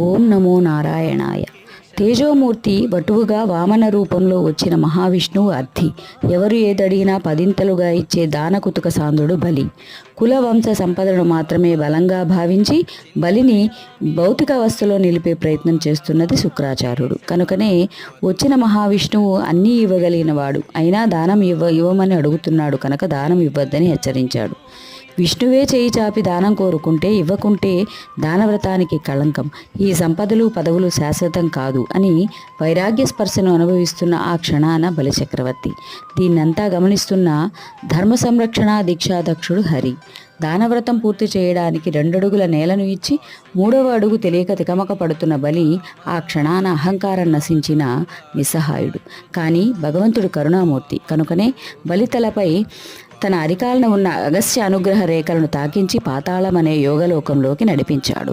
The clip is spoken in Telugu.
ఓం నమో నారాయణాయ. తేజోమూర్తి వటువుగా వామన రూపంలో వచ్చిన మహావిష్ణువు అర్థి ఎవరు ఏదడిగినా పదింతలుగా ఇచ్చే దానకుతుక సాంద్రుడు బలి. కుల వంశ సంపదను మాత్రమే బలంగా భావించి బలిని భౌతిక అవస్థలో నిలిపే ప్రయత్నం చేస్తున్నది శుక్రాచార్యుడు. కనుకనే వచ్చిన మహావిష్ణువు అన్నీ ఇవ్వగలిగిన వాడు అయినా దానం ఇవ్వ ఇవ్వమని అడుగుతున్నాడు కనుక దానం ఇవ్వద్దని హెచ్చరించాడు. విష్ణువే చేయి చాపి దానం కోరుకుంటే ఇవ్వకుంటే దానవ్రతానికి కళంకం. ఈ సంపదలు పదవులు శాశ్వతం కాదు అని వైరాగ్య స్పర్శను అనుభవిస్తున్న ఆ క్షణాన బలిచక్రవర్తి. దీన్నంతా గమనిస్తున్న ధర్మ సంరక్షణ దీక్షాధ్యక్షుడు హరి. దానవ్రతం పూర్తి చేయడానికి రెండడుగుల నేలను ఇచ్చి మూడవ అడుగు తెలియక తికమక పడుతున్న బలి ఆ క్షణాన అహంకారం నశించిన నిస్సహాయుడు. కానీ భగవంతుడు కరుణామూర్తి. కనుకనే బలి తలపై తన అరికాలన ఉన్న అగస్త్య అనుగ్రహ రేఖలను తాకించి పాతాళం అనే యోగలోకంలోకి నడిపించాడు.